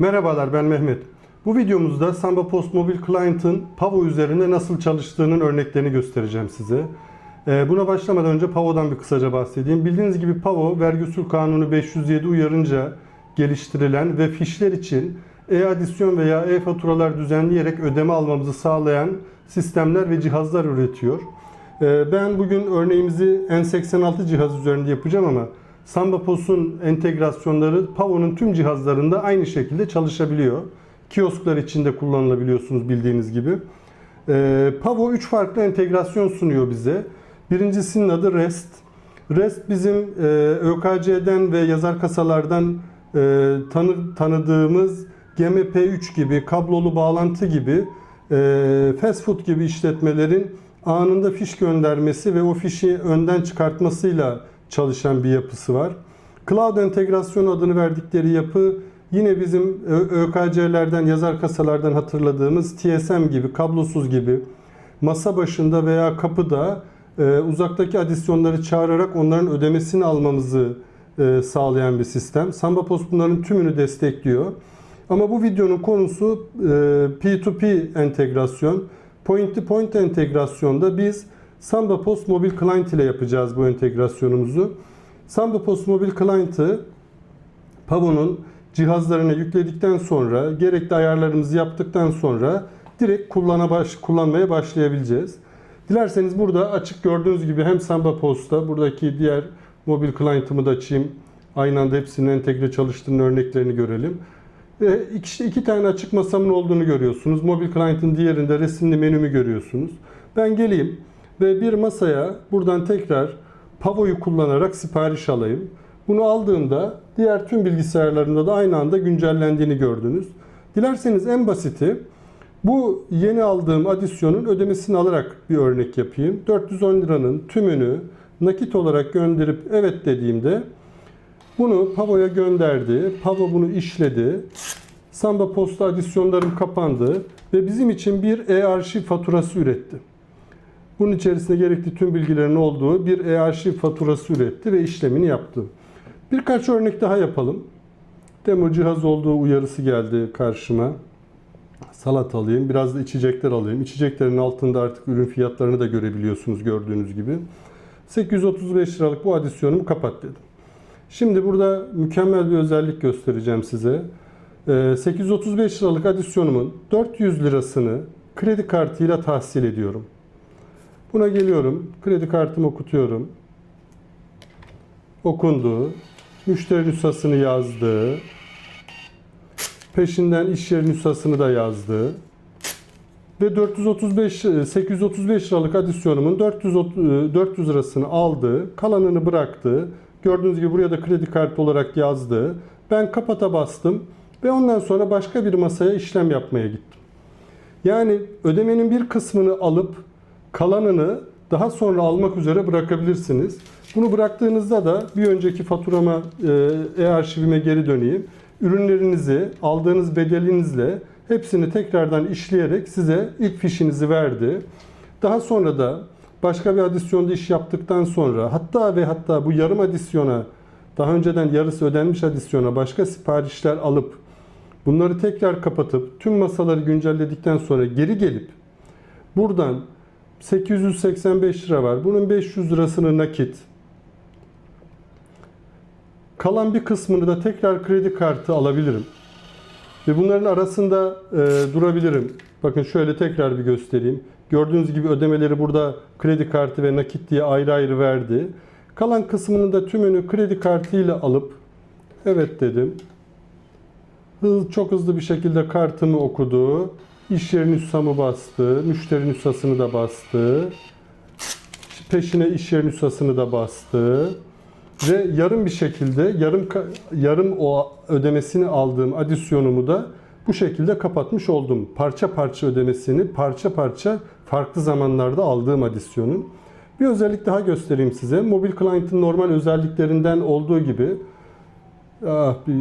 Merhabalar ben Mehmet. Bu videomuzda Samba Post Mobil Client'ın Pavo üzerinde nasıl çalıştığının örneklerini göstereceğim size. Ee, Buna başlamadan önce Pavo'dan bir kısaca bahsedeyim. Bildiğiniz gibi Pavo, Vergi Usul Kanunu 507 uyarınca geliştirilen ve fişler için e-adisyon veya e-faturalar düzenleyerek ödeme almamızı sağlayan sistemler ve cihazlar üretiyor. Ee, Ben bugün örneğimizi N86 cihaz üzerinde yapacağım ama Samba Post'un entegrasyonları Pavo'nun tüm cihazlarında aynı şekilde çalışabiliyor. Kiosklar içinde kullanılabiliyorsunuz bildiğiniz gibi. Ee, Pavo 3 farklı entegrasyon sunuyor bize. Birincisinin adı REST. REST bizim e, ÖKC'den ve yazar kasalardan e, tanı, tanıdığımız GMP3 gibi, kablolu bağlantı gibi, e, fast food gibi işletmelerin anında fiş göndermesi ve o fişi önden çıkartmasıyla çalışan bir yapısı var. Cloud entegrasyonu adını verdikleri yapı yine bizim ÖKC'lerden, yazar kasalardan hatırladığımız TSM gibi, kablosuz gibi masa başında veya kapıda e, uzaktaki adisyonları çağırarak onların ödemesini almamızı e, sağlayan bir sistem. Samba Post bunların tümünü destekliyor. Ama bu videonun konusu e, P2P entegrasyon. Point to point entegrasyonda biz Samba Post Mobil Client ile yapacağız bu entegrasyonumuzu. Samba Post Mobil Client'ı Pavo'nun cihazlarına yükledikten sonra gerekli ayarlarımızı yaptıktan sonra direkt kullana baş, kullanmaya başlayabileceğiz. Dilerseniz burada açık gördüğünüz gibi hem Samba Post'ta buradaki diğer mobil client'ımı da açayım. Aynı anda hepsinin entegre çalıştığının örneklerini görelim. Ve iki, iki tane açık masamın olduğunu görüyorsunuz. Mobil client'ın diğerinde resimli menümü görüyorsunuz. Ben geleyim ve bir masaya buradan tekrar Pavo'yu kullanarak sipariş alayım. Bunu aldığımda diğer tüm bilgisayarlarında da aynı anda güncellendiğini gördünüz. Dilerseniz en basiti bu yeni aldığım adisyonun ödemesini alarak bir örnek yapayım. 410 liranın tümünü nakit olarak gönderip evet dediğimde bunu Pavo'ya gönderdi. Pavo bunu işledi. Samba Posta adisyonlarım kapandı ve bizim için bir e-arşiv faturası üretti. Bunun içerisinde gerekli tüm bilgilerin olduğu bir e-arşiv faturası üretti ve işlemini yaptı. Birkaç örnek daha yapalım. Demo cihaz olduğu uyarısı geldi karşıma. Salat alayım, biraz da içecekler alayım. İçeceklerin altında artık ürün fiyatlarını da görebiliyorsunuz gördüğünüz gibi. 835 liralık bu adisyonumu kapat dedim. Şimdi burada mükemmel bir özellik göstereceğim size. Ee, 835 liralık adisyonumun 400 lirasını kredi kartıyla tahsil ediyorum. Buna geliyorum, kredi kartımı okutuyorum. Okundu. Müşteri nüshasını yazdı. Peşinden iş yeri nüshasını da yazdı. Ve 435 835 liralık adisyonumun 400 400 lirasını aldı. Kalanını bıraktı. Gördüğünüz gibi buraya da kredi kartı olarak yazdı. Ben kapata bastım ve ondan sonra başka bir masaya işlem yapmaya gittim. Yani ödemenin bir kısmını alıp kalanını daha sonra almak üzere bırakabilirsiniz. Bunu bıraktığınızda da bir önceki faturama e, e-arşivime geri döneyim. Ürünlerinizi aldığınız bedelinizle hepsini tekrardan işleyerek size ilk fişinizi verdi. Daha sonra da başka bir adisyonda iş yaptıktan sonra hatta ve hatta bu yarım adisyona daha önceden yarısı ödenmiş adisyona başka siparişler alıp bunları tekrar kapatıp tüm masaları güncelledikten sonra geri gelip buradan 885 lira var. Bunun 500 lirasını nakit. Kalan bir kısmını da tekrar kredi kartı alabilirim. Ve bunların arasında e, durabilirim. Bakın şöyle tekrar bir göstereyim. Gördüğünüz gibi ödemeleri burada kredi kartı ve nakit diye ayrı ayrı verdi. Kalan kısmını da tümünü kredi kartıyla alıp evet dedim. Hız, çok hızlı bir şekilde kartımı okudu. İş yeri nüshamı bastı. Müşteri nüshasını da bastı. Peşine iş yeri nüshasını da bastı. Ve yarım bir şekilde yarım yarım o ödemesini aldığım adisyonumu da bu şekilde kapatmış oldum. Parça parça ödemesini parça parça farklı zamanlarda aldığım adisyonun. Bir özellik daha göstereyim size. Mobil client'ın normal özelliklerinden olduğu gibi ah, bir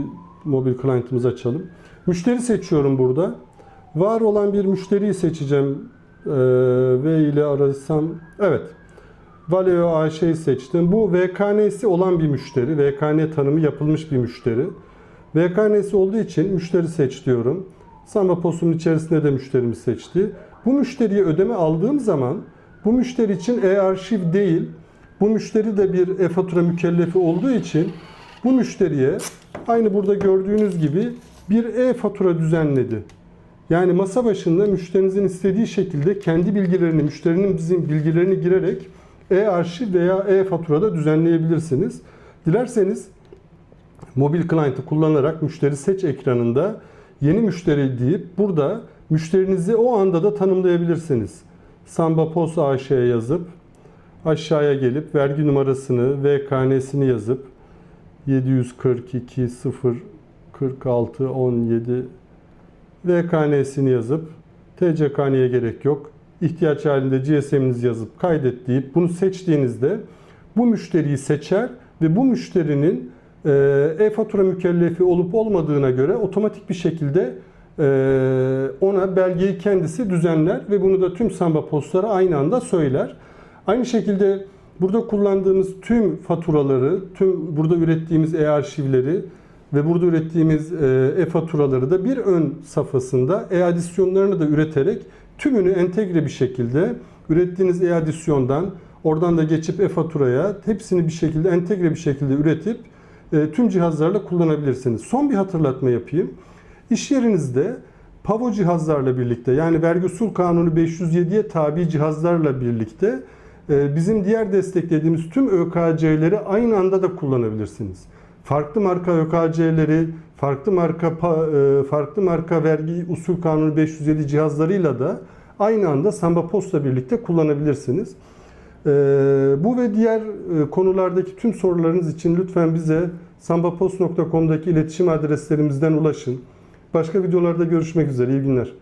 mobil client'ımızı açalım. Müşteri seçiyorum burada. Var olan bir müşteriyi seçeceğim. Ee, v ile arasam evet. Valeo AŞ'yi seçtim. Bu VKN'si olan bir müşteri. VKN tanımı yapılmış bir müşteri. VKN'si olduğu için müşteri seç diyorum. Samba Post'un içerisinde de müşterimi seçti. Bu müşteriye ödeme aldığım zaman bu müşteri için e-arşiv değil, bu müşteri de bir e-fatura mükellefi olduğu için bu müşteriye aynı burada gördüğünüz gibi bir e-fatura düzenledi. Yani masa başında müşterinizin istediği şekilde kendi bilgilerini, müşterinin bizim bilgilerini girerek e-arşiv veya e-faturada düzenleyebilirsiniz. Dilerseniz mobil client'ı kullanarak müşteri seç ekranında yeni müşteri deyip burada müşterinizi o anda da tanımlayabilirsiniz. Samba Post AŞ'ye yazıp aşağıya gelip vergi numarasını ve KN'sini yazıp 742 0 46 17 VKN'sini yazıp TCKN'ye gerek yok. İhtiyaç halinde GSM'inizi yazıp kaydet deyip bunu seçtiğinizde bu müşteriyi seçer ve bu müşterinin e, e-fatura mükellefi olup olmadığına göre otomatik bir şekilde e, ona belgeyi kendisi düzenler ve bunu da tüm Samba postlara aynı anda söyler. Aynı şekilde burada kullandığımız tüm faturaları, tüm burada ürettiğimiz e-arşivleri ve burada ürettiğimiz e, e-faturaları da bir ön safhasında e-adisyonlarını da üreterek tümünü entegre bir şekilde ürettiğiniz e-adisyondan oradan da geçip e-faturaya hepsini bir şekilde entegre bir şekilde üretip e, tüm cihazlarla kullanabilirsiniz. Son bir hatırlatma yapayım. İş yerinizde PAVO cihazlarla birlikte yani vergi usul kanunu 507'ye tabi cihazlarla birlikte e, bizim diğer desteklediğimiz tüm ÖKC'leri aynı anda da kullanabilirsiniz. Farklı marka ÖKC'leri, farklı marka e, farklı marka vergi usul kanunu 507 cihazlarıyla da aynı anda Samba Post'la birlikte kullanabilirsiniz. E, Bu ve diğer e, konulardaki tüm sorularınız için lütfen bize sambapost.com'daki iletişim adreslerimizden ulaşın. Başka videolarda görüşmek üzere. İyi günler.